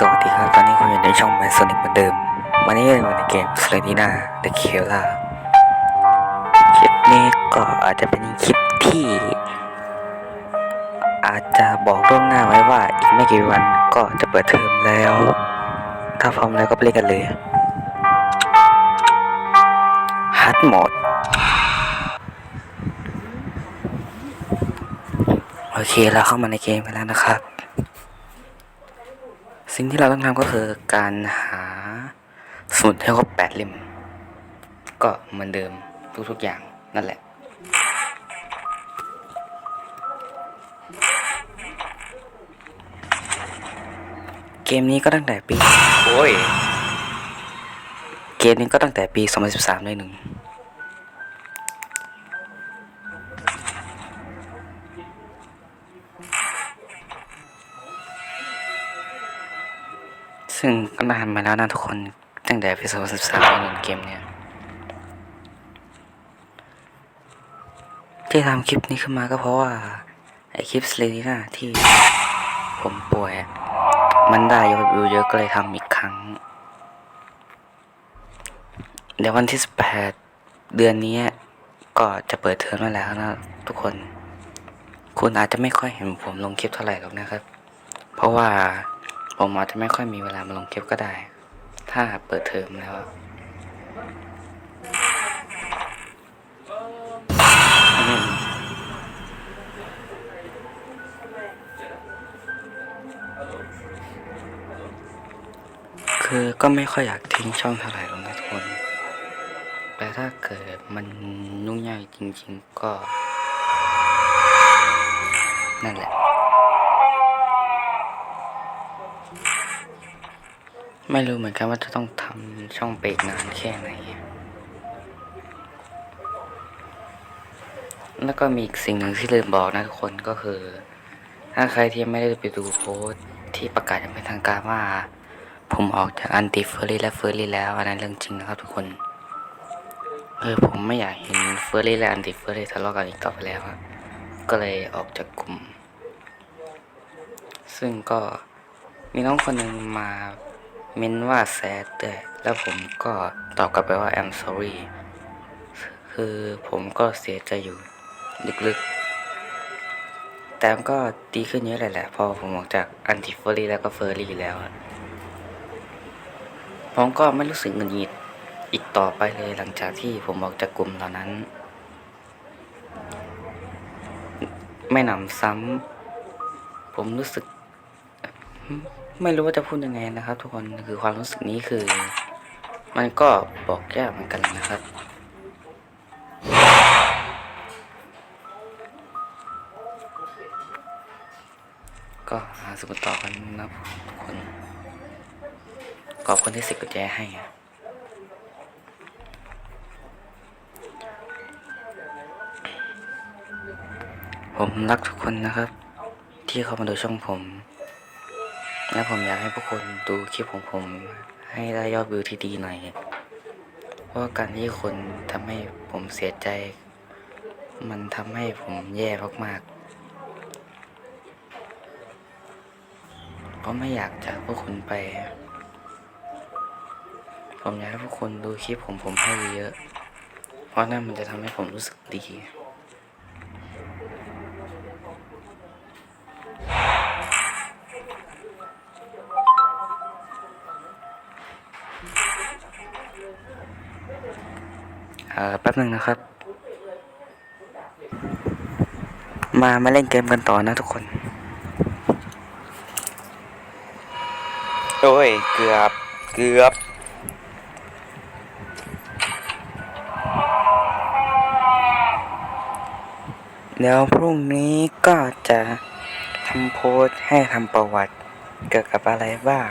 สวัสดีครับ ตอนนี้คุณอยู่ในช่องแมสโซนิกเหมือนเดิม วันนี้เราอยู่ในเกม s l a d i n a The k i l l a คลิปนี้ก็อาจจะเป็นคลิปที่ อาจจะบอกล่วงหน้าไว้ว่าอีกไม่กี่วันก็จะเปิดเทอมแล้ว ถ้าพร้อมแล้วก็ไปเล่นกันเลยฮัตโหมดโอเคเราเข้ามาในเกมกันแล้วนะครับ สิ่งที่เราต้องทำก็คือการหาสมุดให้ครบแปดเล่ม ก็เหมือนเดิมทุกๆอย่างนั่นแหละ เกมนี้ก็ตั้งแต่ปี โอ้ย เกมนี้ก็ตั้งแต่ปี 2013 เลยหนึ่ง ซึ่งก็นานมาแล้วนะทุกคนตั้งแต่ปี2013ในหนึ่งเกมเนี่ยที่ทำคลิปนี้ขึ้นมาก็เพราะว่า ไอคลิปสเลนีน่าที่ผมป่วย มันได้ยอดวิวเยอะก็เลยทำอีกครั้ง เดี๋ยววันที่18เดือนนี้ก็จะเปิดเทอมาแล้วนะทุกคน คุณอาจจะไม่ค่อยเห็นผมลงคลิปเท่าไหร่หรอกนะครับ เพราะว่า ผมอาจจะไม่ค่อยมีเวลามาลงคลิปก็ได้ ถ้าเปิดเทอมแล้วคือก็ไม่ค่อยอยากทิ้งช่องเท่าไหร่หรอกนะทุกคน แต่ถ้าเกิดมันยุ่งยากจริง ๆ ก็ นั่นแหละ ไม่รู้เหมือนกันว่าจะต้องทำช่องเปกนานแค่ไหน แล้วก็มีอีกสิ่งหนึ่งที่ลืมบอกนะทุกคนก็คือ ถ้าใครที่ไม่ได้ไปดูโพสต์ที่ประกาศอย่างเป็นทางการว่า ผมออกจากอันติเฟอร์รี่และเฟอร์รี่แล้วอันนั้นเรื่องจริงนะครับทุกคนเออผมไม่อยากเห็นเฟอร์รี่และอันติเฟอร์รี่ทะเลาะกันอีกต่อไปแล้วอะก็เลยออกจากกลุ่ม ซึ่งก็มีน้องคนหนึ่งมา เมนว่าแซดแต่แล้วผมก็ตอบกลับไปว่า I'm sorry คือผมก็เสียใจอยู่ลึกๆ แต่มันก็ดีขึ้นเยอะเลยแหละ พอผมออกจากอันติเฟอรี่แล้วก็เฟอร์รี่แล้ว ผมก็ไม่รู้สึกหงุดหงิดอีกต่อไปเลยหลังจากที่ผมออกจากกลุ่มเหล่านั้น ไม่หนำซ้ำผมรู้สึก ไม่รู้ว่าจะพูดยังไงนะครับ ทุกคนคือความรู้สึกนี้คือ มันก็บอกยากเหมือนกันนะครับก็หาสมุดต่อกันนะทุกคนขอบคนที่สิบกุญแจให้อะผมรักทุกคนนะครับ ที่เข้ามาดูช่องผม และผมอยากให้พวกคนดูคลิปของผมให้ได้ยอดวิวที่ดีหน่อย เพราะการที่คนทำให้ผมเสียใจ มันทำให้ผมแย่มากๆเพราะไม่อยากจากพวกคุณไป ผมอยากให้พวกคนดูคลิปผมผมให้เยอะ เพราะนั่นมันจะทำให้ผมรู้สึกดี เอ่อแป๊บหนึ่งนะครับ มามาเล่นเกมกันต่อนะทุกคน โอ้ย เกือบ เกือบเดี๋ยวพรุ่งนี้ก็จะทำโพสต์ให้ทำประวัติเกี่ยวกับอะไรบ้าง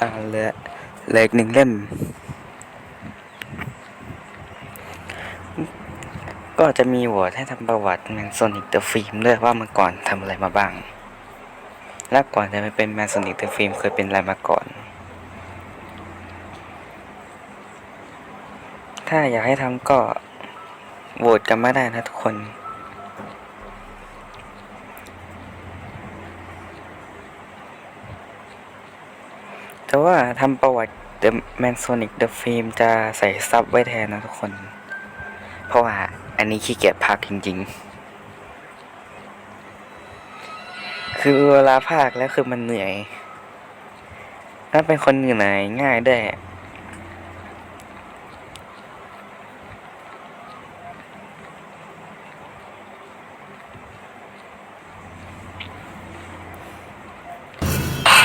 อ่า เหลือเหลืออีกหนึ่งเล่ม ก็จะมีโหวตให้ทำประวัติแมนโซนิกเดอะฟิล์มด้วยว่าเมื่อก่อนทำอะไรมาบ้าง และก่อนจะไปเป็นแมนโซนิกเดอะฟิล์มเคยเป็นอะไรมาก่อน ถ้าอยากให้ทำก็โหวตกันมาได้นะทุกคน แต่ว่าทำประวัติ The Mansonic The Film จะใส่ซับไว้แทนนะทุกคน เพราะว่าอันนี้ขี้เกียจพากจริง ๆ คือเวลาพากแล้วคือมันเหนื่อยถ้าเป็นคนเหนื่อยง่ายได้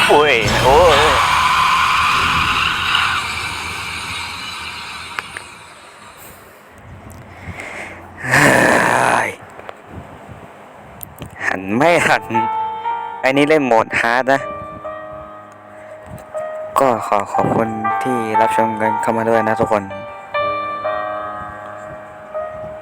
โอ้ยโอ้ย เฮ้ยหั นไม่หัน อันนี้เล่นโหมดฮาร์ดนะ ก็ขอขอบคุณที่รับชมกันเข้ามาด้วยนะทุกคน